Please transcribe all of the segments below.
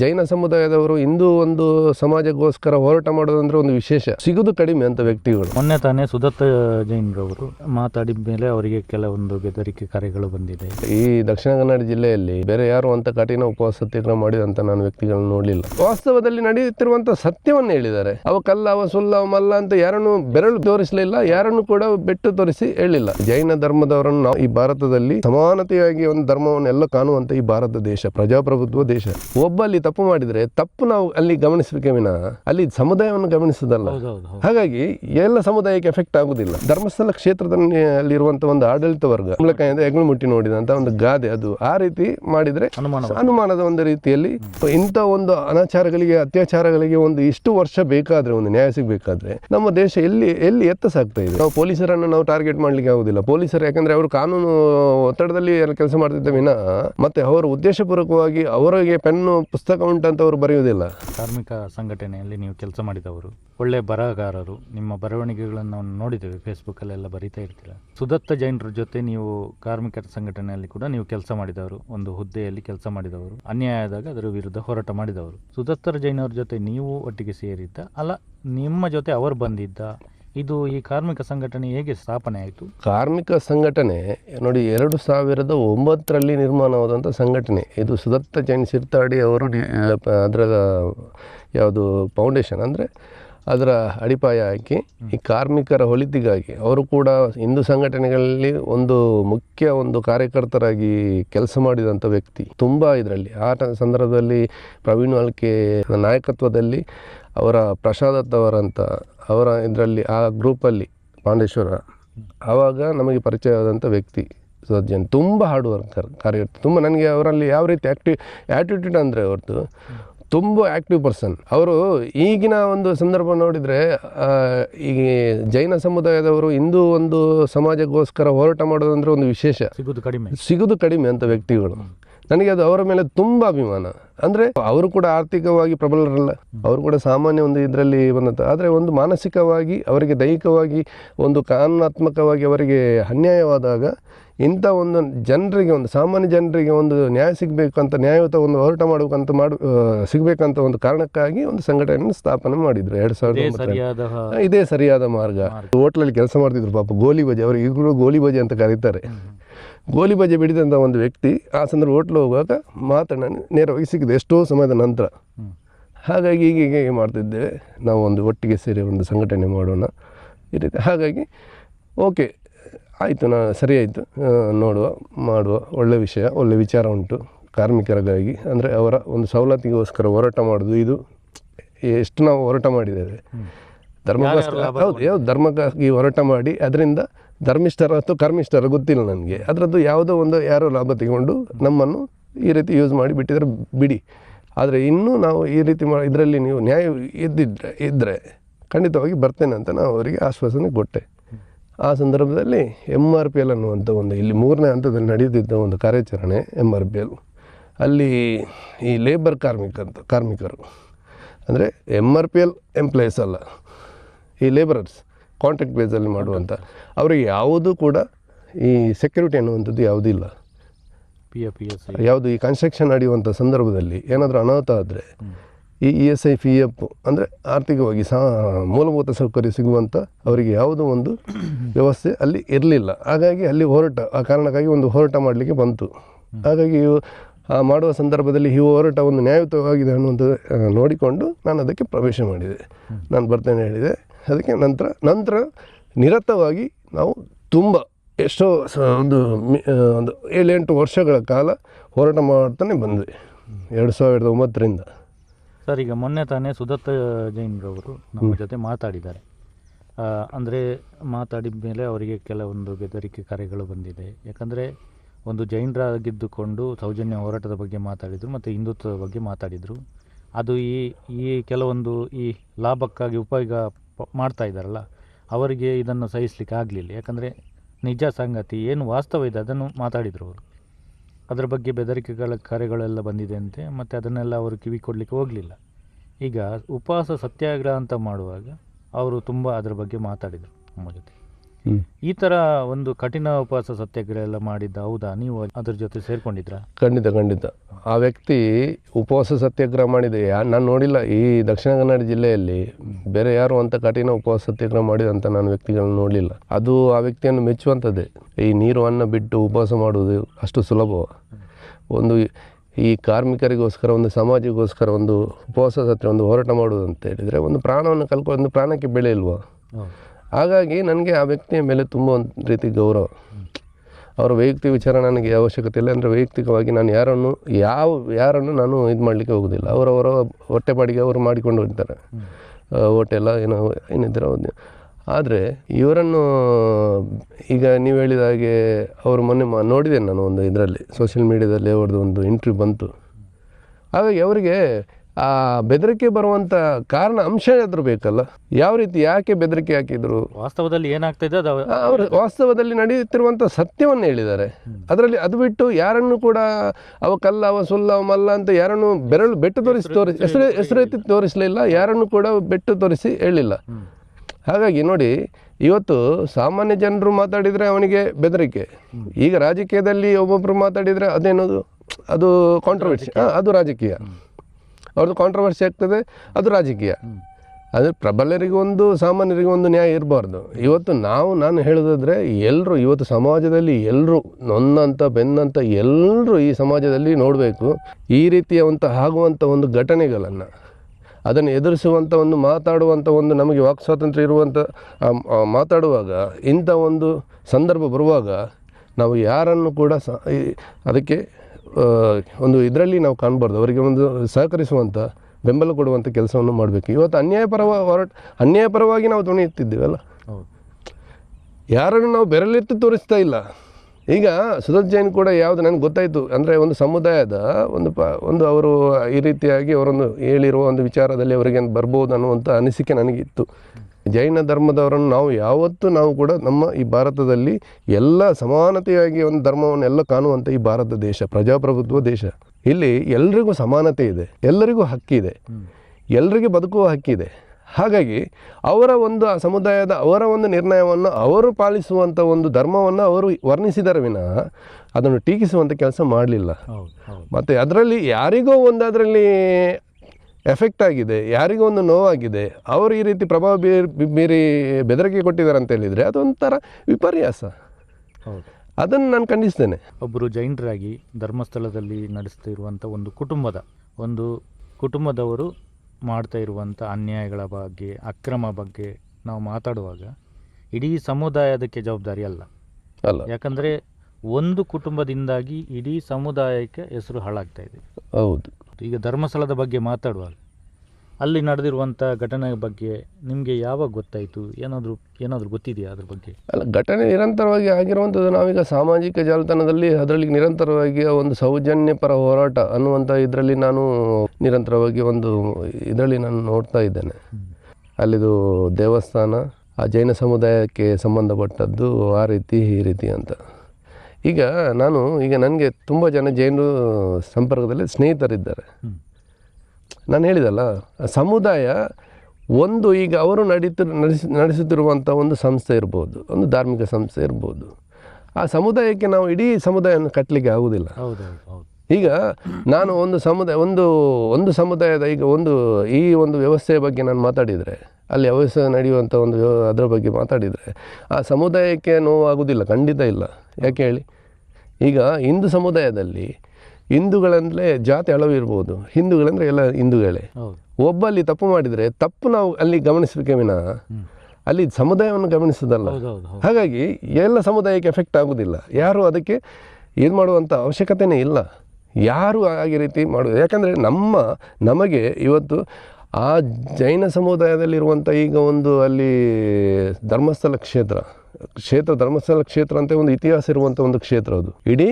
ಜೈನ ಸಮುದಾಯದವರು ಹಿಂದೂ ಒಂದು ಸಮಾಜಕ್ಕೋಸ್ಕರ ಹೋರಾಟ ಮಾಡೋದಂದ್ರೆ ಒಂದು ವಿಶೇಷ. ಸಿಗುದು ಕಡಿಮೆ ಅಂತ ವ್ಯಕ್ತಿಗಳು. ಮೊನ್ನೆ ತಾನೇ ಸುದತ್ತ ಜೈನ್ರವರು ಮಾತಾಡಿದ ಮೇಲೆ ಅವರಿಗೆ ಕೆಲವೊಂದು ಬೆದರಿಕೆ ಕಾರ್ಯಗಳು ಬಂದಿದೆ. ಈ ದಕ್ಷಿಣ ಕನ್ನಡ ಜಿಲ್ಲೆಯಲ್ಲಿ ಬೇರೆ ಯಾರು ಅಂತ ಕಠಿಣ ಉಪವಾಸ ಸತ್ಯಾಗ್ರಹ ಮಾಡಿದಂತ ನಾನು ವ್ಯಕ್ತಿಗಳನ್ನು ನೋಡಲಿಲ್ಲ. ವಾಸ್ತವದಲ್ಲಿ ನಡೆಯುತ್ತಿರುವಂತ ಸತ್ಯವನ್ನು ಹೇಳಿದ್ದಾರೆ. ಅವ ಕಲ್ಲ ಅವ ಸುಲ್ಲ ಅವ ಮಲ್ಲ ಅಂತ ಯಾರನ್ನು ಬೆರಳು ತೋರಿಸಲಿಲ್ಲ ಯಾರನ್ನು ಕೂಡ ಬೆಟ್ಟು ತೋರಿಸಿ ಹೇಳಿಲ್ಲ. ಜೈನ ಧರ್ಮದವರನ್ನು ನಾವು ಈ ಭಾರತದಲ್ಲಿ ಸಮಾನತೆಯಾಗಿ ಒಂದು ಧರ್ಮವನ್ನು ಎಲ್ಲ ಕಾಣುವಂತ ಈ ಭಾರತ ದೇಶ ಪ್ರಜಾಪ್ರಭುತ್ವ ದೇಶ. ಒಬ್ಬ ಅಲ್ಲಿ ತಪ್ಪು ಮಾಡಿದ್ರೆ ತಪ್ಪು ನಾವು ಅಲ್ಲಿ ಗಮನಿಸಬೇಕೆ ವಿನ ಅಲ್ಲಿ ಸಮುದಾಯವನ್ನು ಹೌದು. ಹಾಗಾಗಿ ಎಲ್ಲ ಸಮುದಾಯಕ್ಕೆ ಎಫೆಕ್ಟ್ ಆಗುದಿಲ್ಲ. ಧರ್ಮಸ್ಥಳ ಕ್ಷೇತ್ರದಲ್ಲಿ ಅಲ್ಲಿರುವಂತ ಒಂದು ಆಡಳಿತ ವರ್ಗ ಮೂಲಕಾಯಿಂದ ಹೆಗ್ಳು ಮುಟ್ಟಿ ನೋಡಿದಂತ ಒಂದು ಗಾದೆ ಅದು. ಆ ರೀತಿ ಮಾಡಿದ್ರೆ ಅನುಮಾನ ಅನುಮಾನದ ಒಂದು ರೀತಿಯಲ್ಲಿ ಇಂಥ ಒಂದು ಅನಾಚಾರಗಳಿಗೆ ಅತ್ಯಾಚಾರಗಳಿಗೆ ಒಂದು ಇಷ್ಟು ವರ್ಷ ಬೇಕಾದ್ರೆ ಒಂದು ನ್ಯಾಯ ಸಿಗಬೇಕಾದ್ರೆ ನಮ್ಮ ದೇಶ ಎಲ್ಲಿ ಎಲ್ಲಿ ಎತ್ತ ಸಾಕ್ತಾ ಇದೆ? ನಾವು ಪೊಲೀಸರನ್ನು ನಾವು ಟಾರ್ಗೆಟ್ ಮಾಡ್ಲಿಕ್ಕೆ ಆಗುದಿಲ್ಲ. ಪೊಲೀಸರು ಯಾಕಂದ್ರೆ ಅವರು ಕಾನೂನು ಒತ್ತಡದಲ್ಲಿ ಕೆಲಸ ಮಾಡ್ತಿದ್ದ ವಿನ ಮತ್ತೆ ಅವರು ಉದ್ದೇಶಪೂರ್ವಕವಾಗಿ ಅವರಿಗೆ ಪೆನ್ನು ಪುಸ್ತಕ ಉಂಟಂತ ಅವರು ಬರೆಯುವುದಿಲ್ಲ. ಕಾರ್ಮಿಕ ಸಂಘಟನೆಯಲ್ಲಿ ನೀವು ಕೆಲಸ ಮಾಡಿದವರು, ಒಳ್ಳೆ ಬರಹಗಾರರು, ನಿಮ್ಮ ಬರವಣಿಗೆಗಳನ್ನು ನಾವು ನೋಡಿದ್ದೇವೆ ಫೇಸ್ಬುಕ್ಕಲ್ಲೆಲ್ಲ ಬರೀತಾ ಇರ್ತೀರ? ಸುದತ್ತ ಜೈನರ ಜೊತೆ ನೀವು ಕಾರ್ಮಿಕರ ಸಂಘಟನೆಯಲ್ಲಿ ಕೂಡ ನೀವು ಕೆಲಸ ಮಾಡಿದವರು, ಒಂದು ಹುದ್ದೆಯಲ್ಲಿ ಕೆಲಸ ಮಾಡಿದವರು, ಅನ್ಯಾಯ ಆದಾಗ ಅದರ ವಿರುದ್ಧ ಹೋರಾಟ ಮಾಡಿದವರು. ಸುದತ್ತರ ಜೈನವ್ರ ಜೊತೆ ನೀವು ಒಟ್ಟಿಗೆ ಸೇರಿದ್ದ, ಅಲ್ಲ, ನಿಮ್ಮ ಜೊತೆ ಅವರು ಬಂದಿದ್ದ ಇದು ಈ ಕಾರ್ಮಿಕ ಸಂಘಟನೆ ಹೇಗೆ ಸ್ಥಾಪನೆ ಆಯಿತು? ಕಾರ್ಮಿಕ ಸಂಘಟನೆ ನೋಡಿ ಎರಡು ಸಾವಿರದ ಒಂಬತ್ತರಲ್ಲಿ ನಿರ್ಮಾಣವಾದಂಥ ಸಂಘಟನೆ. ಇದು ಸುದತ್ತ ಜೈನ್ ಸಿರ್ತಾಡಿ ಅವರು ಅದರ ಯಾವುದು ಫೌಂಡೇಶನ್ ಅಂದರೆ ಅದರ ಅಡಿಪಾಯ ಹಾಕಿ ಈ ಕಾರ್ಮಿಕರ ಒಳಿತಿಗಾಗಿ ಅವರು ಕೂಡ ಹಿಂದೂ ಸಂಘಟನೆಗಳಲ್ಲಿ ಒಂದು ಮುಖ್ಯ ಒಂದು ಕಾರ್ಯಕರ್ತರಾಗಿ ಕೆಲಸ ಮಾಡಿದಂಥ ವ್ಯಕ್ತಿ. ತುಂಬ ಇದರಲ್ಲಿ. ಆ ಸಂದರ್ಭದಲ್ಲಿ ಪ್ರವೀಣ್ ವಾಲ್ಕೆ ನಾಯಕತ್ವದಲ್ಲಿ ಅವರ ಪ್ರಸಾದ್ ಅವರಂತ ಅವರ ಇದರಲ್ಲಿ ಆ ಗ್ರೂಪಲ್ಲಿ ಪಾಂಡೇಶ್ವರ ಆವಾಗ ನಮಗೆ ಪರಿಚಯ ಆದಂಥ ವ್ಯಕ್ತಿ ಸಜ್ಜನ್. ತುಂಬ ಹಾರ್ಡ್ ವರ್ಕರ್ ಕಾರ್ಯಕರ್ತ. ತುಂಬ ನನಗೆ ಅವರಲ್ಲಿ ಯಾವ ರೀತಿ ಆ್ಯಕ್ಟಿವ್ ಆ್ಯಟಿಟ್ಯೂಡ್ ಅಂದರೆ ಅವ್ರದ್ದು ತುಂಬ ಆ್ಯಕ್ಟಿವ್ ಪರ್ಸನ್ ಅವರು ಈಗಿನ ಒಂದು ಸಂದರ್ಭ ನೋಡಿದರೆ ಈಗ ಜೈನ ಸಮುದಾಯದವರು ಹಿಂದೂ ಒಂದು ಸಮಾಜಕ್ಕೋಸ್ಕರ ಹೋರಾಟ ಮಾಡೋದಂದ್ರೆ ಒಂದು ವಿಶೇಷ. ಸಿಗೋದು ಕಡಿಮೆ. ಸಿಗೋದು ಕಡಿಮೆ ಅಂತ ವ್ಯಕ್ತಿಗಳು. ನನಗೆ ಅದು ಅವರ ಮೇಲೆ ತುಂಬ ಅಭಿಮಾನ. ಅಂದರೆ ಅವರು ಕೂಡ ಆರ್ಥಿಕವಾಗಿ ಪ್ರಬಲರಲ್ಲ. ಅವರು ಕೂಡ ಸಾಮಾನ್ಯ ಒಂದು ಇದರಲ್ಲಿ ಬಂದಂತ. ಆದರೆ ಒಂದು ಮಾನಸಿಕವಾಗಿ ಅವರಿಗೆ ದೈಹಿಕವಾಗಿ ಒಂದು ಕಾನೂನಾತ್ಮಕವಾಗಿ ಅವರಿಗೆ ಅನ್ಯಾಯವಾದಾಗ ಇಂಥ ಒಂದು ಜನರಿಗೆ ಒಂದು ಸಾಮಾನ್ಯ ಜನರಿಗೆ ಒಂದು ನ್ಯಾಯ ಸಿಗಬೇಕಂತ ನ್ಯಾಯಯುತ ಒಂದು ಹೋರಾಟ ಮಾಡಬೇಕಂತ ಮಾಡು ಸಿಗಬೇಕಂತ ಒಂದು ಕಾರಣಕ್ಕಾಗಿ ಒಂದು ಸಂಘಟನೆಯನ್ನು ಸ್ಥಾಪನೆ ಮಾಡಿದ್ರು. ಎರಡು ಸಾವಿರದ ಇದೇ. ಸರಿಯಾದ ಇದೇ ಸರಿಯಾದ ಮಾರ್ಗ. ಮಾರ್ಗ. ಹೋಟ್ಲಲ್ಲಿ ಕೆಲಸ ಮಾಡ್ತಿದ್ರು ಪಾಪ ಗೋಲಿ ಬಜೆ. ಅವರು ಈಗಲೂ ಗೋಲಿ ಬಜೆ ಅಂತ ಕರೀತಾರೆ. ಗೋಲಿ ಬಜೆ ಬಿಡಿದಂಥ ಒಂದು ವ್ಯಕ್ತಿ ಆ ಸಂದರ್ಭ ಹೋಟ್ಲು ಹೋಗುವಾಗ ಮಾತನ್ನ ನೇರವಾಗಿ ಸಿಕ್ಕಿದೆ. ಎಷ್ಟೋ ಸಮಯದ ನಂತರ. ಹಾಗಾಗಿ ಈಗ ಹೀಗೆ ಮಾಡ್ತಿದ್ದೇವೆ. ನಾವು ಒಂದು ಒಟ್ಟಿಗೆ ಸೇರಿ ಒಂದು ಸಂಘಟನೆ ಮಾಡೋಣ. ಈ ರೀತಿ. ಹಾಗಾಗಿ ಓಕೆ ಆಯಿತು ನಾ ಸರಿ ಆಯಿತು. ನೋಡುವ ಮಾಡುವ. ಒಳ್ಳೆಯ ವಿಷಯ ಒಳ್ಳೆಯ ವಿಚಾರ ಉಂಟು. ಕಾರ್ಮಿಕರಿಗಾಗಿ. ಅಂದರೆ ಅವರ ಒಂದು ಸವಲತ್ತಿಗೋಸ್ಕರ ಹೋರಾಟ ಮಾಡೋದು ಇದು. ಎಷ್ಟು ನಾವು ಹೋರಾಟ ಮಾಡಿದ್ದೇವೆ. ಧರ್ಮಕ್ಕೋಸ್ಕರ. ಹೌದು ಯಾವ್ದು ಧರ್ಮಕ್ಕಾಗಿ ಹೋರಾಟ ಮಾಡಿ ಅದರಿಂದ ಧರ್ಮಿಷ್ಠರ ಅಥವಾ ಕರ್ಮಿಷ್ಠರ ಗೊತ್ತಿಲ್ಲ ನನಗೆ. ಅದರದ್ದು ಯಾವುದೋ ಒಂದು ಯಾರೋ ಲಾಭ ತಗೊಂಡು ನಮ್ಮನ್ನು ಈ ರೀತಿ ಯೂಸ್ ಮಾಡಿ ಬಿಟ್ಟಿದ್ರೆ ಬಿಡಿ. ಆದರೆ ಇನ್ನೂ ನಾವು ಈ ರೀತಿ ಮಾ, ಇದರಲ್ಲಿ ನೀವು ನ್ಯಾಯ ಇದ್ದಿದ್ರೆ ಇದ್ದರೆ ಖಂಡಿತವಾಗಿ ಬರ್ತೇನೆ ಅಂತ ನಾವು ಅವರಿಗೆ ಆಶ್ವಾಸನೆ ಕೊಟ್ಟೆ. ಆ ಸಂದರ್ಭದಲ್ಲಿ ಎಂ ಆರ್ ಪಿ ಎಲ್ ಅನ್ನುವಂಥ ಒಂದು ಇಲ್ಲಿ ಮೂರನೇ ಹಂತದಲ್ಲಿ ನಡೆಯುತ್ತಿದ್ದ ಒಂದು ಕಾರ್ಯಾಚರಣೆ ಎಂ ಆರ್ ಪಿ ಎಲ್ ಅಲ್ಲಿ ಈ ಲೇಬರ್ ಕಾರ್ಮಿಕ ಅಂತ, ಕಾರ್ಮಿಕರು. ಅಂದರೆ M R P L employees ಅಲ್ಲ, ಈ ಲೇಬರರ್ಸ್ ಕಾಂಟ್ರಾಕ್ಟ್ ಬೇಸಲ್ಲಿ ಮಾಡುವಂಥ ಅವರಿಗೆ ಯಾವುದು ಕೂಡ ಈ ಸೆಕ್ಯೂರಿಟಿ ಅನ್ನುವಂಥದ್ದು ಯಾವುದೂ ಇಲ್ಲ. ಪಿ ಎಫ್ ಪಿ ಎಸ್ ಯಾವುದು ಈ ಕನ್ಸ್ಟ್ರಕ್ಷನ್ ನಡೆಯುವಂಥ ಸಂದರ್ಭದಲ್ಲಿ ಏನಾದರೂ ಅನಾಹುತ ಆದರೆ ಈ E S I P F ಅಂದರೆ ಆರ್ಥಿಕವಾಗಿ ಸಹ ಮೂಲಭೂತ ಸೌಕರ್ಯ ಸಿಗುವಂಥ ಅವರಿಗೆ ಯಾವುದೋ ಒಂದು ವ್ಯವಸ್ಥೆ ಅಲ್ಲಿ ಇರಲಿಲ್ಲ. ಹಾಗಾಗಿ ಅಲ್ಲಿ ಹೋರಾಟ ಆ ಕಾರಣಕ್ಕಾಗಿ ಒಂದು ಹೋರಾಟ ಮಾಡಲಿಕ್ಕೆ ಬಂತು. ಹಾಗಾಗಿ ಆ ಮಾಡುವ ಸಂದರ್ಭದಲ್ಲಿ ಈ ಹೋರಾಟ ಒಂದು ನ್ಯಾಯಯುತವಾಗಿದೆ ಅನ್ನುವಂಥದ್ದು ನೋಡಿಕೊಂಡು ನಾನು ಅದಕ್ಕೆ ಪ್ರವೇಶ ಮಾಡಿದೆ. ನಾನು ಬರ್ತೇನೆ ಹೇಳಿದೆ. ಅದಕ್ಕೆ ನಂತರ ನಂತರ ನಿರತವಾಗಿ ನಾವು ತುಂಬ ಎಷ್ಟೋ ಸ ಒಂದು ಒಂದು ಏಳೆಂಟು ವರ್ಷಗಳ ಕಾಲ ಹೋರಾಟ ಮಾಡ್ತಾನೆ ಬಂದ್ವಿ ಎರಡು ಸಾವಿರದ ಒಂಬತ್ತರಿಂದ. ಸರ್ ಈಗ ಮೊನ್ನೆ ತಾನೇ ಸುದತ್ತ ಜೈನ್ರವರು ನಮ್ಮ ಜೊತೆ ಮಾತಾಡಿದ್ದಾರೆ. ಅಂದರೆ ಮಾತಾಡಿದ ಮೇಲೆ ಅವರಿಗೆ ಕೆಲವೊಂದು ಬೆದರಿಕೆ ಕಾರ್ಯಗಳು ಬಂದಿದೆ. ಯಾಕಂದರೆ ಒಂದು ಜೈನರಾಗಿದ್ದುಕೊಂಡು ಸೌಜನ್ಯ ಹೋರಾಟದ ಬಗ್ಗೆ ಮಾತಾಡಿದರು ಮತ್ತು ಹಿಂದುತ್ವದ ಬಗ್ಗೆ ಮಾತಾಡಿದರು. ಅದು ಈ ಈ ಕೆಲವೊಂದು ಈ ಲಾಭಕ್ಕಾಗಿ ಉಪಯೋಗ ಮಾಡ್ತಾ ಇದ್ದಾರಲ್ಲ, ಅವರಿಗೆ ಇದನ್ನು ಸಹಿಸಲಿಕ್ಕೆ ಆಗಲಿಲ್ಲ. ಯಾಕಂದರೆ ನಿಜ ಸಂಗತಿ, ಏನು ವಾಸ್ತವ ಇದೆ ಅದನ್ನು ಮಾತಾಡಿದರು ಅವರು. ಅದರ ಬಗ್ಗೆ ಬೆದರಿಕೆಗಳ ಕರೆಗಳೆಲ್ಲ ಬಂದಿದೆ ಅಂತೆ ಮತ್ತು ಅದನ್ನೆಲ್ಲ ಅವರು ಕಿವಿ ಕೊಡಲಿಕ್ಕೆ ಹೋಗಲಿಲ್ಲ. ಈಗ ಉಪವಾಸ ಸತ್ಯಾಗ್ರಹ ಅಂತ ಮಾಡುವಾಗ ಅವರು ತುಂಬ ಅದರ ಬಗ್ಗೆ ಮಾತಾಡಿದರು ನಮ್ಮ ಜೊತೆ. ಈ ಥರ ಒಂದು ಕಠಿಣ ಉಪವಾಸ ಸತ್ಯಾಗ್ರಹ ಎಲ್ಲ ಮಾಡಿದ್ದ ಹೌದಾ? ನೀವು ಅದ್ರ ಜೊತೆ ಸೇರ್ಕೊಂಡಿದ್ರಾ? ಖಂಡಿತ ಖಂಡಿತ. ಆ ವ್ಯಕ್ತಿ ಉಪವಾಸ ಸತ್ಯಾಗ್ರಹ ಮಾಡಿದ. ನಾನು ನೋಡಿಲ್ಲ. ಈ ದಕ್ಷಿಣ ಕನ್ನಡ ಜಿಲ್ಲೆಯಲ್ಲಿ ಬೇರೆ ಯಾರು ಅಂತ ಕಠಿಣ ಉಪವಾಸ ಸತ್ಯಾಗ್ರಹ ಮಾಡಿದಂತ ನಾನು ವ್ಯಕ್ತಿಗಳನ್ನು ನೋಡಲಿಲ್ಲ. ಅದು ಆ ವ್ಯಕ್ತಿಯನ್ನು ಮೆಚ್ಚುವಂಥದ್ದೇ. ಈ ನೀರು ಅನ್ನ ಬಿಟ್ಟು ಉಪವಾಸ ಮಾಡುವುದು ಅಷ್ಟು ಸುಲಭ. ಒಂದು ಈ ಕಾರ್ಮಿಕರಿಗೋಸ್ಕರ ಒಂದು ಸಮಾಜಕ್ಕೋಸ್ಕರ ಒಂದು ಉಪವಾಸ ಸತ್ಯ ಒಂದು ಹೋರಾಟ ಮಾಡುವುದು ಅಂತ ಹೇಳಿದರೆ ಒಂದು ಪ್ರಾಣವನ್ನು ಕಲ್ಕೊ ಒಂದು ಪ್ರಾಣಕ್ಕೆ ಬೆಳೆಯಲ್ವ? ಇಲ್ವಾ ಹಾಗಾಗಿ ನನಗೆ ಆ ವ್ಯಕ್ತಿಯ ಮೇಲೆ ತುಂಬ ಒಂದು ರೀತಿ ಗೌರವ. ಅವರ ವೈಯಕ್ತಿಕ ವಿಚಾರ ನನಗೆ ಅವಶ್ಯಕತೆ ಇಲ್ಲ. ಅಂದರೆ ವೈಯಕ್ತಿಕವಾಗಿ ನಾನು ಯಾರನ್ನು, ಯಾವ, ಯಾರನ್ನು ನಾನು ಇದು ಮಾಡಲಿಕ್ಕೆ ಹೋಗೋದಿಲ್ಲ. ಅವರವರ ಹೊಟ್ಟೆಪಾಡಿಗೆ ಅವರು ಮಾಡಿಕೊಂಡು ಹೋಗ್ತಾರೆ. ಹೋಟೆಲ್ಲ ಏನೋ ಏನಿದ್ದರೆ ಒಂದು. ಆದರೆ ಇವರನ್ನು, ಈಗ ನೀವು ಹೇಳಿದ ಹಾಗೆ ಅವರು ಮೊನ್ನೆ ನೋಡಿದೆ ನಾನು ಒಂದು ಇದರಲ್ಲಿ. ಸೋಷಿಯಲ್ ಮೀಡ್ಯಾದಲ್ಲಿ ಅವ್ರದ್ದು ಒಂದು ಇಂಟ್ರ್ಯೂ ಬಂತು. ಹಾಗಾಗಿ ಅವರಿಗೆ ಆ ಬೆದರಿಕೆ ಬರುವಂತ ಕಾರಣ ಅಂಶ ಆದರೂ ಬೇಕಲ್ಲ? ಯಾವ ರೀತಿ ಯಾಕೆ ಬೆದರಿಕೆ ಹಾಕಿದ್ರು? ವಾಸ್ತವದಲ್ಲಿ ಏನಾಗ್ತಾ ಇದೆ ಅವರು ವಾಸ್ತವದಲ್ಲಿ ನಡೆಯುತ್ತಿರುವಂತ ಸತ್ಯವನ್ನು ಹೇಳಿದ್ದಾರೆ. ಅದರಲ್ಲಿ ಅದು ಬಿಟ್ಟು ಯಾರನ್ನು ಕೂಡ ಅವ ಕಲ್ಲ ಅವ ಸುಲ್ಲ ಅವ ಮಲ್ಲ ಅಂತ ಯಾರನ್ನು ಬೆರಳು ಬೆಟ್ಟು ತೋರಿಸಿ ತೋರಿಸಿ ಹೆಸರು ಹೆಸರು ಎತ್ತಿ ತೋರಿಸಲಿಲ್ಲ ಯಾರನ್ನು ಕೂಡ ಬೆಟ್ಟು ತೋರಿಸಿ ಹೇಳಿಲ್ಲ. ಹಾಗಾಗಿ ನೋಡಿ ಇವತ್ತು ಸಾಮಾನ್ಯ ಜನರು ಮಾತಾಡಿದರೆ ಅವನಿಗೆ ಬೆದರಿಕೆ. ಈಗ ರಾಜಕೀಯದಲ್ಲಿ ಒಬ್ಬೊಬ್ಬರು ಮಾತಾಡಿದರೆ ಅದೇನದು? ಅದು ಕಾಂಟ್ರವರ್ಸಿ ಅದು ರಾಜಕೀಯ. ಅವ್ರದ್ದು ಕಾಂಟ್ರವರ್ಸಿ ಆಗ್ತದೆ, ಅದು ರಾಜಕೀಯ. ಆದರೆ ಪ್ರಬಲರಿಗೆ ಒಂದು, ಸಾಮಾನ್ಯರಿಗೆ ಒಂದು ನ್ಯಾಯ ಇರಬಾರ್ದು. ಇವತ್ತು ನಾವು, ನಾನು ಹೇಳೋದಾದರೆ ಎಲ್ಲರೂ ಇವತ್ತು ಸಮಾಜದಲ್ಲಿ ಎಲ್ಲರೂ ನೊಂದಂಥ ಬೆನ್ನಂಥ ಎಲ್ಲರೂ ಈ ಸಮಾಜದಲ್ಲಿ ನೋಡಬೇಕು, ಈ ರೀತಿಯ ಒಂಥ ಆಗುವಂಥ ಒಂದು ಘಟನೆಗಳನ್ನು. ಅದನ್ನು ಎದುರಿಸುವಂಥ ಒಂದು ಮಾತಾಡುವಂಥ ಒಂದು, ನಮಗೆ ವಾಕ್ ಸ್ವಾತಂತ್ರ್ಯ ಇರುವಂಥ ಮಾತಾಡುವಾಗ ಇಂಥ ಒಂದು ಸಂದರ್ಭ ಬರುವಾಗ, ನಾವು ಯಾರನ್ನು ಕೂಡ ಸ ಅದಕ್ಕೆ ಒಂದು ಇದರಲ್ಲಿ ನಾವು ಕಾಣಬಾರ್ದು. ಅವರಿಗೆ ಒಂದು ಸಹಕರಿಸುವಂಥ ಬೆಂಬಲ ಕೊಡುವಂಥ ಕೆಲಸವನ್ನು ಮಾಡಬೇಕು. ಇವತ್ತು ಅನ್ಯಾಯಪರವ ಹೋರಾಟ ಅನ್ಯಾಯಪರವಾಗಿ ನಾವು ಧ್ವನಿ ಎತ್ತಿದ್ದೀವಲ್ಲ ಯಾರನ್ನು ನಾವು ಬೆರಳೆತ್ತಿ ತೋರಿಸ್ತಾ ಇಲ್ಲ. ಈಗ ಸುಧತ್ ಜೈನ್ ಕೂಡ ಯಾವುದು ನನಗೆ ಗೊತ್ತಾಯಿತು. ಅಂದರೆ ಒಂದು ಸಮುದಾಯದ ಒಂದು ಪ ಒಂದು ಅವರು ಈ ರೀತಿಯಾಗಿ ಅವರೊಂದು ಹೇಳಿರುವ ಒಂದು ವಿಚಾರದಲ್ಲಿ ಅವರಿಗೆ ಬರ್ಬೋದು ಅನ್ನುವಂಥ ಅನಿಸಿಕೆ ನನಗಿತ್ತು. ಜೈನ ಧರ್ಮದವರನ್ನು ನಾವು ಯಾವತ್ತೂ ನಾವು ಕೂಡ ನಮ್ಮ ಈ ಭಾರತದಲ್ಲಿ ಎಲ್ಲ ಸಮಾನತೆಯಾಗಿ ಒಂದು ಧರ್ಮವನ್ನು ಎಲ್ಲ ಕಾಣುವಂಥ ಈ ಭಾರತ ದೇಶ ಪ್ರಜಾಪ್ರಭುತ್ವ ದೇಶ. ಇಲ್ಲಿ ಎಲ್ರಿಗೂ ಸಮಾನತೆ ಇದೆ ಎಲ್ಲರಿಗೂ ಹಕ್ಕಿದೆ ಎಲ್ರಿಗೂ ಬದುಕುವ ಹಕ್ಕಿದೆ ಹಾಗಾಗಿ ಅವರ ಒಂದು ಆ ಸಮುದಾಯದ ಅವರ ಒಂದು ನಿರ್ಣಯವನ್ನು ಅವರು ಪಾಲಿಸುವಂಥ ಒಂದು ಧರ್ಮವನ್ನು ಅವರು ವರ್ಣಿಸಿದರೆ ವಿನಃ ಅದನ್ನು ಟೀಕಿಸುವಂಥ ಕೆಲಸ ಮಾಡಲಿಲ್ಲ. ಮತ್ತು ಅದರಲ್ಲಿ ಯಾರಿಗೋ ಒಂದು ಅದರಲ್ಲಿ ಎಫೆಕ್ಟ್ ಆಗಿದೆ ಯಾರಿಗೋ ಒಂದು ನೋವಾಗಿದೆ ಅವರು ಈ ರೀತಿ ಪ್ರಭಾವ ಬೀರಿ ಬೀರಿ ಬೆದರಿಕೆ ಕೊಟ್ಟಿದ್ದಾರೆ ಅಂತ ಹೇಳಿದರೆ ಅದೊಂಥರ ವಿಪರ್ಯಾಸ. ಹೌದು. ಅದನ್ನು ನಾನು ಖಂಡಿಸ್ತೇನೆ. ಒಬ್ಬರು ಜೈನರಾಗಿ ಧರ್ಮಸ್ಥಳದಲ್ಲಿ ನಡೆಸ್ತಿರುವಂಥ ಒಂದು ಕುಟುಂಬದ ಒಂದು ಕುಟುಂಬದವರು ಮಾಡ್ತಾ ಇರುವಂಥ ಅನ್ಯಾಯಗಳ ಬಗ್ಗೆ ಅಕ್ರಮ ಬಗ್ಗೆ ನಾವು ಮಾತಾಡುವಾಗ ಇಡೀ ಸಮುದಾಯದಕ್ಕೆ ಜವಾಬ್ದಾರಿ ಅಲ್ಲ. ಅಲ್ಲ. ಯಾಕಂದರೆ ಒಂದು ಕುಟುಂಬದಿಂದಾಗಿ ಇಡೀ ಸಮುದಾಯಕ್ಕೆ ಹೆಸರು ಹಾಳಾಗ್ತಾ ಇದೆ. ಹೌದು. ಈಗ ಧರ್ಮಸ್ಥಳದ ಬಗ್ಗೆ ಮಾತಾಡುವ ಅಲ್ಲಿ ನಡೆದಿರುವಂಥ ಘಟನೆ ಬಗ್ಗೆ ನಿಮಗೆ ಯಾವಾಗ ಗೊತ್ತಾಯಿತು? ಏನಾದರೂ ಏನಾದರೂ ಗೊತ್ತಿದೆಯಾ ಅದ್ರ ಬಗ್ಗೆ? ಅಲ್ಲ ಘಟನೆ ನಿರಂತರವಾಗಿ ಆಗಿರುವಂಥದ್ದು ನಾವೀಗ ಸಾಮಾಜಿಕ ಜಾಲತಾಣದಲ್ಲಿ ಅದರಲ್ಲಿ ನಿರಂತರವಾಗಿ ಒಂದು ಸೌಜನ್ಯಪರ ಹೋರಾಟ ಅನ್ನುವಂಥ ಇದರಲ್ಲಿ ನಾನು ನಿರಂತರವಾಗಿ ಒಂದು ಇದರಲ್ಲಿ ನಾನು ನೋಡ್ತಾ ಇದ್ದೇನೆ. ಅಲ್ಲಿದು ದೇವಸ್ಥಾನ ಆ ಜೈನ ಸಮುದಾಯಕ್ಕೆ ಸಂಬಂಧಪಟ್ಟದ್ದು ಆ ರೀತಿ ಈ ರೀತಿ ಅಂತ. ಈಗ ನಾನು ಈಗ ನನಗೆ ತುಂಬ ಜನ ಜೈನರು ಸಂಪರ್ಕದಲ್ಲಿ ಸ್ನೇಹಿತರಿದ್ದಾರೆ. ನಾನು ಹೇಳಿದಲ್ಲ ಆ ಸಮುದಾಯ ಒಂದು ಈಗ ಅವರು ನಡೀತ ನಡೆಸಿ ನಡೆಸುತ್ತಿರುವಂಥ ಒಂದು ಸಂಸ್ಥೆ ಇರ್ಬೋದು ಒಂದು ಧಾರ್ಮಿಕ ಸಂಸ್ಥೆ ಇರ್ಬೋದು. ಆ ಸಮುದಾಯಕ್ಕೆ ನಾವು ಇಡೀ ಸಮುದಾಯವನ್ನು ಕಟ್ಟಲಿಕ್ಕೆ ಆಗುವುದಿಲ್ಲ ಈಗ ನಾನು ಒಂದು ಸಮುದಾಯ ಒಂದು ಒಂದು ಸಮುದಾಯದ ಈಗ ಒಂದು ಈ ಒಂದು ವ್ಯವಸ್ಥೆಯ ಬಗ್ಗೆ ನಾನು ಮಾತಾಡಿದರೆ ಅಲ್ಲಿ ವ್ಯವಸ್ಥೆ ನಡೆಯುವಂಥ ಒಂದು ಅದರ ಬಗ್ಗೆ ಮಾತಾಡಿದರೆ ಆ ಸಮುದಾಯಕ್ಕೆ ನೋವಾಗುವುದಿಲ್ಲ ಖಂಡಿತ ಇಲ್ಲ. ಯಾಕೆ ಹೇಳಿ? ಈಗ ಹಿಂದೂ ಸಮುದಾಯದಲ್ಲಿ ಹಿಂದೂಗಳಂದ್ರೆ ಜಾತಿ ಅಳವಿರ್ಬೋದು. ಇರ್ಬೋದು ಹಿಂದೂಗಳಂದರೆ ಎಲ್ಲ ಹಿಂದೂಗಳೇ. ಹೌದು. ಒಬ್ಬಲ್ಲಿ ತಪ್ಪು ಮಾಡಿದರೆ ತಪ್ಪು ನಾವು ಅಲ್ಲಿ ಗಮನಿಸಬೇಕೇ ವಿನಃ? ಅಲ್ಲಿ ಸಮುದಾಯವನ್ನು ಗಮನಿಸೋದಲ್ಲ. ಹಾಗಾಗಿ ಎಲ್ಲ ಸಮುದಾಯಕ್ಕೆ ಎಫೆಕ್ಟ್ ಆಗೋದಿಲ್ಲ. ಯಾರು ಅದಕ್ಕೆ ಇದು ಮಾಡುವಂಥ ಅವಶ್ಯಕತೆಯೇ ಇಲ್ಲ. ಯಾರು ಹಾಗೆ ರೀತಿ ಮಾಡುವುದು ಯಾಕಂದರೆ ನಮ್ಮ ನಮಗೆ ಇವತ್ತು ಆ ಜೈನ ಸಮುದಾಯದಲ್ಲಿರುವಂಥ ಈಗ ಒಂದು ಅಲ್ಲಿ ಧರ್ಮಸ್ಥಳ ಕ್ಷೇತ್ರ. ಕ್ಷೇತ್ರ ಧರ್ಮಸ್ಥಳ ಕ್ಷೇತ್ರ ಅಂತ ಒಂದು ಇತಿಹಾಸ ಇರುವಂಥ ಒಂದು ಕ್ಷೇತ್ರ ಅದು. ಇಡೀ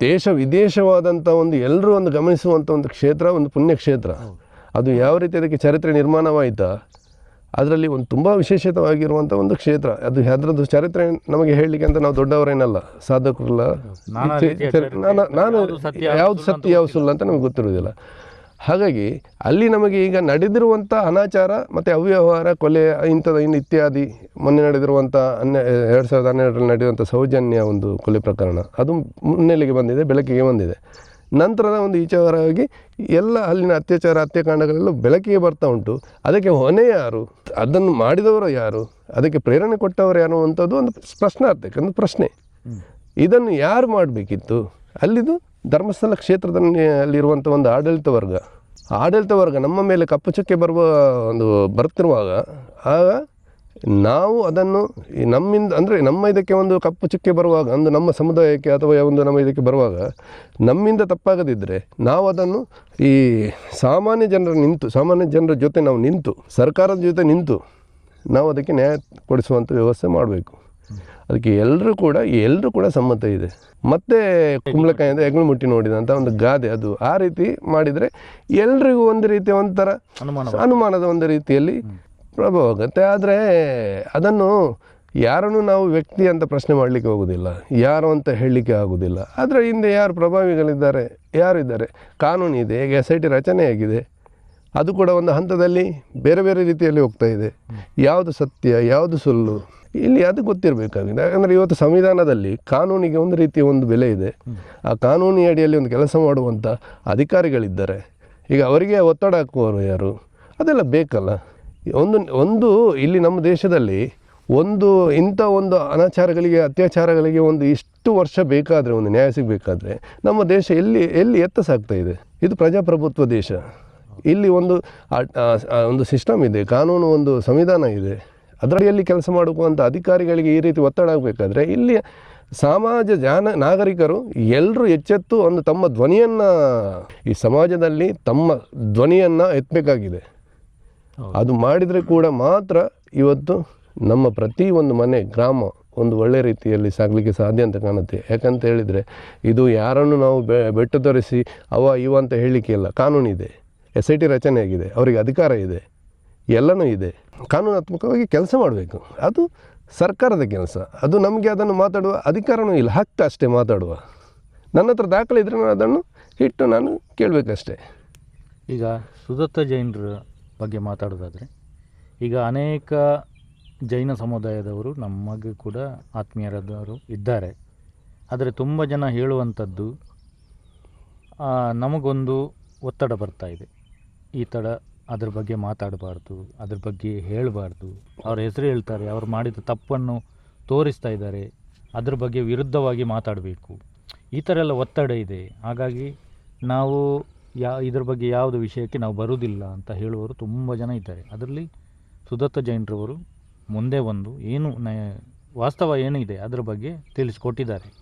ದೇಶ ವಿದೇಶವಾದಂಥ ಒಂದು ಎಲ್ಲರೂ ಒಂದು ಗಮನಿಸುವಂಥ ಒಂದು ಕ್ಷೇತ್ರ ಒಂದು ಪುಣ್ಯಕ್ಷೇತ್ರ. ಅದು ಯಾವ ರೀತಿ ಅದಕ್ಕೆ ಚರಿತ್ರೆ ನಿರ್ಮಾಣವಾಯಿತಾ ಅದರಲ್ಲಿ ಒಂದು ತುಂಬ ವಿಶೇಷವಾಗಿರುವಂಥ ಒಂದು ಕ್ಷೇತ್ರ. ಅದು ಅದರದ್ದು ಚರಿತ್ರೆ ನಮಗೆ ಹೇಳಲಿಕ್ಕೆ ಅಂತ ನಾವು ದೊಡ್ಡವರೇನಲ್ಲ ಸಾಧಕರಲ್ಲ. ನಾನಾ ನಾನು ಯಾವುದು ಸತ್ಯ, ಯಾವ ಅಂತ ಸುಳ್ಳು ಅಂತ ನಮಗೆ ಗೊತ್ತಿರೋದಿಲ್ಲ ಹಾಗಾಗಿ ಅಲ್ಲಿ ನಮಗೆ ಈಗ ನಡೆದಿರುವಂಥ ಅನಾಚಾರ ಮತ್ತು ಅವ್ಯವಹಾರ ಕೊಲೆ ಇಂಥದ್ದು ಇನ್ನು ಇತ್ಯಾದಿ ಮೊನ್ನೆ ನಡೆದಿರುವಂಥ ಹನ್ನೆ ಎರಡು ಸಾವಿರದ ಹನ್ನೆರಡರಲ್ಲಿ ನಡೆಯುವಂಥ ಸೌಜನ್ಯ ಒಂದು ಕೊಲೆ ಪ್ರಕರಣ ಅದು ಮುನ್ನೆಲೆಗೆ ಬಂದಿದೆ ಬೆಳಕಿಗೆ ಬಂದಿದೆ. ನಂತರದ ಒಂದು ಈಚೆವರಾಗಿ ಎಲ್ಲ ಅಲ್ಲಿನ ಅತ್ಯಾಚಾರ ಹತ್ಯಾಕಾಂಡಗಳೆಲ್ಲ ಬೆಳಕಿಗೆ ಬರ್ತಾ ಉಂಟು. ಅದಕ್ಕೆ ಹೊಣೆ ಯಾರು? ಅದನ್ನು ಮಾಡಿದವರು ಯಾರು? ಅದಕ್ಕೆ ಪ್ರೇರಣೆ ಕೊಟ್ಟವರು ಯಾರು ಅಂಥದ್ದು ಒಂದು ಪ್ರಶ್ನಾರ್ಥಕ್ಕೆ ಒಂದು ಪ್ರಶ್ನೆ. ಇದನ್ನು ಯಾರು ಮಾಡಬೇಕಿತ್ತು? ಅಲ್ಲಿದು ಧರ್ಮಸ್ಥಳ ಕ್ಷೇತ್ರದಲ್ಲಿ ಅಲ್ಲಿರುವಂಥ ಒಂದು ಆಡಳಿತ ವರ್ಗ. ಆಡಳಿತ ವರ್ಗ ನಮ್ಮ ಮೇಲೆ ಕಪ್ಪು ಚುಕ್ಕೆ ಬರುವ ಒಂದು ಬರ್ತಿರುವಾಗ ಆಗ ನಾವು ಅದನ್ನು ನಮ್ಮಿಂದ, ಅಂದರೆ ನಮ್ಮ ಇದಕ್ಕೆ ಒಂದು ಕಪ್ಪು ಚುಕ್ಕೆ ಬರುವಾಗ, ಒಂದು ನಮ್ಮ ಸಮುದಾಯಕ್ಕೆ ಅಥವಾ ಒಂದು ನಮ್ಮ ಇದಕ್ಕೆ ಬರುವಾಗ ನಮ್ಮಿಂದ ತಪ್ಪಾಗದಿದ್ದರೆ ನಾವು ಅದನ್ನು ಈ ಸಾಮಾನ್ಯ ಜನರ ನಿಂತು, ಸಾಮಾನ್ಯ ಜನರ ಜೊತೆ ನಾವು ನಿಂತು, ಸರ್ಕಾರದ ಜೊತೆ ನಿಂತು ನಾವು ಅದಕ್ಕೆ ನ್ಯಾಯ ಕೊಡಿಸುವಂಥ ವ್ಯವಸ್ಥೆ ಮಾಡಬೇಕು. ಅದಕ್ಕೆ ಎಲ್ಲರೂ ಕೂಡ ಎಲ್ಲರೂ ಕೂಡ ಸಮ್ಮತ ಇದೆ. ಮತ್ತೆ ಕುಂಬಳಕಾಯಿಂದ ಹೆಗ್ಳು ಮುಟ್ಟಿ ನೋಡಿದಂಥ ಒಂದು ಗಾದೆ ಅದು. ಆ ರೀತಿ ಮಾಡಿದರೆ ಎಲ್ರಿಗೂ ಒಂದು ರೀತಿ ಒಂಥರ ಅನುಮಾನ ಅನುಮಾನದ ಒಂದು ರೀತಿಯಲ್ಲಿ ಪ್ರಭಾವ ಆಗುತ್ತೆ. ಆದರೆ ಅದನ್ನು ಯಾರನ್ನು ನಾವು ವ್ಯಕ್ತಿ ಅಂತ ಪ್ರಶ್ನೆ ಮಾಡಲಿಕ್ಕೆ ಹೋಗೋದಿಲ್ಲ ಯಾರು ಅಂತ ಹೇಳಲಿಕ್ಕೆ ಆಗೋದಿಲ್ಲ. ಆದರೆ ಹಿಂದೆ ಯಾರು ಪ್ರಭಾವಿಗಳಿದ್ದಾರೆ ಯಾರಿದ್ದಾರೆ ಕಾನೂನು ಇದೆ ಈಗ ಎಸ್ ಐ ಟಿ ರಚನೆ ಆಗಿದೆ ಅದು ಕೂಡ ಒಂದು ಹಂತದಲ್ಲಿ ಬೇರೆ ಬೇರೆ ರೀತಿಯಲ್ಲಿ ಹೋಗ್ತಾ ಇದೆ. ಯಾವುದು ಸತ್ಯ ಯಾವುದು ಸುಳ್ಳು ಇಲ್ಲಿ ಅದು ಗೊತ್ತಿರಬೇಕಾಗಿದೆ. ಯಾಕಂದರೆ ಇವತ್ತು ಸಂವಿಧಾನದಲ್ಲಿ ಕಾನೂನಿಗೆ ಒಂದು ರೀತಿಯ ಒಂದು ಬೆಲೆ ಇದೆ. ಆ ಕಾನೂನಿ ಅಡಿಯಲ್ಲಿ ಒಂದು ಕೆಲಸ ಮಾಡುವಂಥ ಅಧಿಕಾರಿಗಳಿದ್ದಾರೆ. ಈಗ ಅವರಿಗೆ ಒತ್ತಡ ಹಾಕುವವರು ಯಾರು? ಅದೆಲ್ಲ ಬೇಕಲ್ಲ. ಒಂದು ಒಂದು ಇಲ್ಲಿ ನಮ್ಮ ದೇಶದಲ್ಲಿ ಒಂದು ಇಂಥ ಒಂದು ಅನಾಚಾರಗಳಿಗೆ, ಅತ್ಯಾಚಾರಗಳಿಗೆ ಒಂದು ಇಷ್ಟು ವರ್ಷ ಬೇಕಾದರೆ, ಒಂದು ನ್ಯಾಯ ಸಿಗಬೇಕಾದ್ರೆ ನಮ್ಮ ದೇಶ ಎಲ್ಲಿ ಎಲ್ಲಿ ಎತ್ತ ಸಾಗ್ತಾ ಇದೆ? ಇದು ಪ್ರಜಾಪ್ರಭುತ್ವ ದೇಶ. ಇಲ್ಲಿ ಒಂದು ಒಂದು ಸಿಸ್ಟಮ್ ಇದೆ. ಕಾನೂನು ಒಂದು ಸಂವಿಧಾನ ಇದೆ. ಅದರಡಿಯಲ್ಲಿ ಕೆಲಸ ಮಾಡುವಂಥ ಅಧಿಕಾರಿಗಳಿಗೆ ಈ ರೀತಿ ಒತ್ತಡ ಆಗಬೇಕಾದ್ರೆ ಇಲ್ಲಿ ಸಮಾಜ ಜಾನ ನಾಗರಿಕರು ಎಲ್ಲರೂ ಎಚ್ಚೆತ್ತು ಒಂದು ತಮ್ಮ ಧ್ವನಿಯನ್ನು ಈ ಸಮಾಜದಲ್ಲಿ ತಮ್ಮ ಧ್ವನಿಯನ್ನು ಎತ್ತಬೇಕಾಗಿದೆ. ಅದು ಮಾಡಿದರೆ ಕೂಡ ಮಾತ್ರ ಇವತ್ತು ನಮ್ಮ ಪ್ರತಿ ಒಂದು ಮನೆ ಗ್ರಾಮ ಒಂದು ಒಳ್ಳೆ ರೀತಿಯಲ್ಲಿ ಸಾಗಲಿಕ್ಕೆ ಸಾಧ್ಯ ಅಂತ ಕಾಣುತ್ತೆ. ಯಾಕಂತ ಹೇಳಿದರೆ ಇದು ಯಾರನ್ನು ನಾವು ಬೆ ಬೆಟ್ಟು ತೋರಿಸಿ ಅವ ಇವ ಅಂತ ಹೇಳಲಿಕ್ಕೆ ಇಲ್ಲ ಕಾನೂನಿದೆ. ಎಸ್ ಐ ಟಿ ರಚನೆ ಆಗಿದೆ ಅವರಿಗೆ ಅಧಿಕಾರ ಇದೆ. ಎಲ್ಲನೂ ಇದೆ. ಕಾನೂನಾತ್ಮಕವಾಗಿ ಕೆಲಸ ಮಾಡಬೇಕು. ಅದು ಸರ್ಕಾರದ ಕೆಲಸ. ಅದು ನಮಗೆ ಅದನ್ನು ಮಾತಾಡುವ ಅಧಿಕಾರನೂ ಇಲ್ಲ. ಹಕ್ಕು ಅಷ್ಟೇ ಮಾತಾಡುವ. ನನ್ನ ಹತ್ರ ದಾಖಲೆ ಇದ್ದರೆ ನಾನು ಅದನ್ನು ಇಟ್ಟು ನಾನು ಕೇಳಬೇಕಷ್ಟೇ. ಈಗ ಸುದತ್ತ ಜೈನರ ಬಗ್ಗೆ ಮಾತಾಡೋದಾದರೆ, ಈಗ ಅನೇಕ ಜೈನ ಸಮುದಾಯದವರು ನಮಗೆ ಕೂಡ ಆತ್ಮೀಯರಾದವರು ಇದ್ದಾರೆ. ಆದರೆ ತುಂಬ ಜನ ಹೇಳುವಂಥದ್ದು ನಮಗೊಂದು ಒತ್ತಡ ಬರ್ತಾ ಇದೆ. ಈ ಥರ ಅದ್ರ ಬಗ್ಗೆ ಮಾತಾಡಬಾರ್ದು, ಅದ್ರ ಬಗ್ಗೆ ಹೇಳಬಾರ್ದು. ಅವ್ರ ಹೆಸರು ಹೇಳ್ತಾರೆ, ಅವ್ರು ಮಾಡಿದ ತಪ್ಪನ್ನು ತೋರಿಸ್ತಾ ಇದ್ದಾರೆ, ಅದ್ರ ಬಗ್ಗೆ ವಿರುದ್ಧವಾಗಿ ಮಾತಾಡಬೇಕು. ಈ ಥರ ಎಲ್ಲ ಒತ್ತಡ ಇದೆ. ಹಾಗಾಗಿ ನಾವು ಯಾ, ಇದ್ರ ಬಗ್ಗೆ ಯಾವುದು ವಿಷಯಕ್ಕೆ ನಾವು ಬರುವುದಿಲ್ಲ ಅಂತ ಹೇಳುವವರು ತುಂಬ ಜನ ಇದ್ದಾರೆ. ಅದರಲ್ಲಿ ಸುದತ್ತ ಜೈನರವರು ಮುಂದೆ ಬಂದು ಏನು ನ, ವಾಸ್ತವ ಏನಿದೆ ಅದರ ಬಗ್ಗೆ ತಿಳಿಸ್ಕೊಟ್ಟಿದ್ದಾರೆ.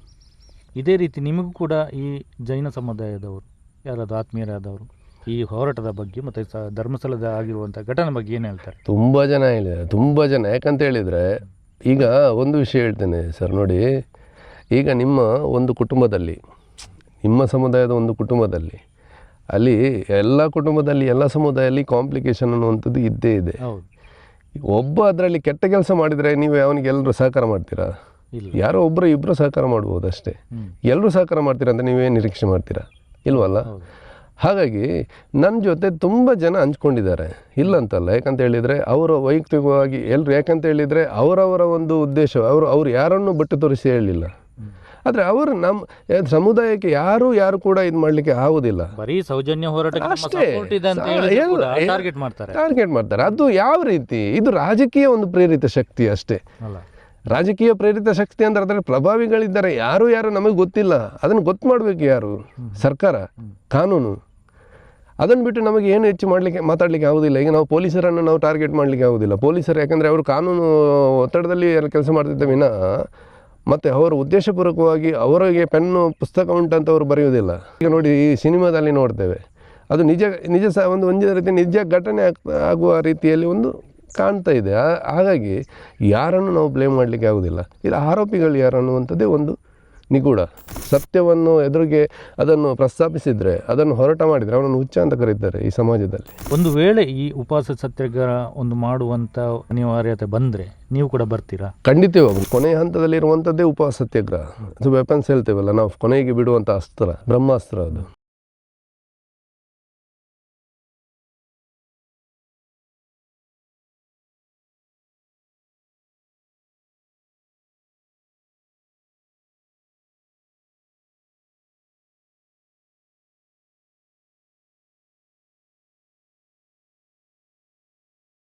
ಇದೇ ರೀತಿ ನಿಮಗೂ ಕೂಡ ಈ ಜೈನ ಸಮುದಾಯದವರು, ಯಾರಾದರೂ ಆತ್ಮೀಯರಾದವರು ಈ ಹೋರಾಟದ ಬಗ್ಗೆ ಮತ್ತು ಸ ಧರ್ಮಸ್ಥಳದ ಆಗಿರುವಂಥ ಘಟನೆ ಬಗ್ಗೆ ಏನು ಹೇಳ್ತಾರೆ? ತುಂಬ ಜನ ಹೇಳಿದ್ದಾರೆ ತುಂಬ ಜನ. ಯಾಕಂತ ಹೇಳಿದರೆ ಈಗ ಒಂದು ವಿಷಯ ಹೇಳ್ತೇನೆ ಸರ್ ನೋಡಿ. ಈಗ ನಿಮ್ಮ ಒಂದು ಕುಟುಂಬದಲ್ಲಿ ನಿಮ್ಮ ಸಮುದಾಯದ ಒಂದು ಕುಟುಂಬದಲ್ಲಿ ಅಲ್ಲಿ ಎಲ್ಲ ಕುಟುಂಬದಲ್ಲಿ ಎಲ್ಲ ಸಮುದಾಯದಲ್ಲಿ ಕಾಂಪ್ಲಿಕೇಶನ್ ಅನ್ನುವಂಥದ್ದು ಇದ್ದೇ ಇದೆ. ಹೌದು. ಒಬ್ಬ ಅದರಲ್ಲಿ ಕೆಟ್ಟ ಕೆಲಸ ಮಾಡಿದರೆ ನೀವು ಅವನಿಗೆ ಎಲ್ಲರೂ ಸಹಕಾರ ಮಾಡ್ತೀರಾ? ಇಲ್ಲ. ಯಾರೋ ಒಬ್ಬರು ಇಬ್ಬರು ಸಹಕಾರ ಮಾಡ್ಬೋದು ಅಷ್ಟೇ. ಹ್ಮ್. ಎಲ್ಲರೂ ಸಹಕಾರ ಮಾಡ್ತೀರಾ ಅಂತ ನೀವೇನು ನಿರೀಕ್ಷೆ ಮಾಡ್ತೀರಾ? ಇಲ್ವಲ್ಲ? ಹೌದು. ಹಾಗಾಗಿ ನನ್ನ ಜೊತೆ ತುಂಬ ಜನ ಹಂಚ್ಕೊಂಡಿದ್ದಾರೆ. ಇಲ್ಲ ಅಂತಲ್ಲ ಯಾಕಂತ ಹೇಳಿದರೆ ಅವರ ವೈಯಕ್ತಿಕವಾಗಿ ಎಲ್ಲರೂ ಯಾಕಂತ ಹೇಳಿದರೆ ಅವರವರ ಒಂದು ಉದ್ದೇಶ ಅವರು ಅವ್ರು ಯಾರನ್ನು ಬಿಟ್ಟು ತೋರಿಸಿ ಹೇಳಲಿಲ್ಲ ಆದರೆ ಅವರು ನಮ್ಮ ಸಮುದಾಯಕ್ಕೆ ಯಾರು ಯಾರು ಕೂಡ ಇದು ಮಾಡಲಿಕ್ಕೆ ಆಗೋದಿಲ್ಲ. ಬರೀ ಸೌಜನ್ಯ ನಮ್ಮ ಅಷ್ಟೇ. ಟಾರ್ಗೆಟ್ ಮಾಡ್ತಾರೆ. ಟಾರ್ಗೆಟ್ ಮಾಡ್ತಾರೆ. ಅದು ಯಾವ ರೀತಿ? ಇದು ರಾಜಕೀಯ ಒಂದು ಪ್ರೇರಿತ ಶಕ್ತಿ ಅಷ್ಟೇ. ರಾಜಕೀಯ ಪ್ರೇರಿತ ಶಕ್ತಿ ಅಂದ್ರೆ ಅದರ ಪ್ರಭಾವಿಗಳಿದ್ದಾರೆ. ಯಾರು ಯಾರು ನಮಗೆ ಗೊತ್ತಿಲ್ಲ. ಅದನ್ನು ಗೊತ್ತು ಮಾಡಬೇಕು ಯಾರು? ಸರ್ಕಾರ ಕಾನೂನು. ಅದನ್ನು ಬಿಟ್ಟು ನಮಗೆ ಏನು ಹೆಚ್ಚು ಮಾಡಲಿಕ್ಕೆ ಮಾತಾಡಲಿಕ್ಕೆ ಆಗೋದಿಲ್ಲ. ಈಗ ನಾವು ಪೊಲೀಸರನ್ನು ನಾವು ಟಾರ್ಗೆಟ್ ಮಾಡಲಿಕ್ಕೆ ಆಗೋದಿಲ್ಲ. ಪೊಲೀಸರು ಯಾಕಂದರೆ ಅವರು ಕಾನೂನು ಒತ್ತಡದಲ್ಲಿ ಕೆಲಸ ಮಾಡ್ತಿದ್ದ ವಿನ ಮತ್ತು ಅವರು ಉದ್ದೇಶಪೂರ್ವಕವಾಗಿ ಅವರಿಗೆ ಪೆನ್ನು, ಪುಸ್ತಕ ಉಂಟಂತ ಅವರು ಬರೆಯುವುದಿಲ್ಲ. ಈಗ ನೋಡಿ ಈ ಸಿನಿಮಾದಲ್ಲಿ ನೋಡ್ತೇವೆ. ಅದು ನಿಜ ನಿಜ ಸಹ ಒಂದು ಒಂದು ರೀತಿ ನಿಜ ಘಟನೆ ಆಗ್, ಆಗುವ ರೀತಿಯಲ್ಲಿ ಒಂದು ಕಾಣ್ತಾ ಇದೆ. ಹಾಗಾಗಿ ಯಾರನ್ನು ನಾವು ಬ್ಲೇಮ್ ಮಾಡಲಿಕ್ಕೆ ಆಗೋದಿಲ್ಲ. ಇಲ್ಲ, ಆರೋಪಿಗಳು ಯಾರು ಅನ್ನುವಂಥದ್ದೇ ಒಂದು ನಿಗೂಢ. ಸತ್ಯವನ್ನು ಎದುರಿಗೆ ಅದನ್ನು ಪ್ರಸ್ತಾಪಿಸಿದರೆ ಅದನ್ನು ಹೊರಟ ಮಾಡಿದರೆ ಅವನನ್ನು ಹುಚ್ಚ ಅಂತ ಕರೀತಾರೆ ಈ ಸಮಾಜದಲ್ಲಿ. ಒಂದು ವೇಳೆ ಈ ಉಪವಾಸ ಸತ್ಯಾಗ್ರಹ ಒಂದು ಮಾಡುವಂಥ ಅನಿವಾರ್ಯತೆ ಬಂದರೆ ನೀವು ಕೂಡ ಬರ್ತೀರಾ? ಖಂಡಿತವಾಗ್ಲು. ಕೊನೆಯ ಹಂತದಲ್ಲಿರುವಂಥದ್ದೇ ಉಪವಾಸ ಸತ್ಯಾಗ್ರಹ. ಅದು ವೆಪನ್ಸ್ ಹೇಳ್ತೇವಲ್ಲ ನಾವು ಕೊನೆಗೆ ಬಿಡುವಂಥ ಅಸ್ತ್ರ ಬ್ರಹ್ಮಾಸ್ತ್ರ ಅದು.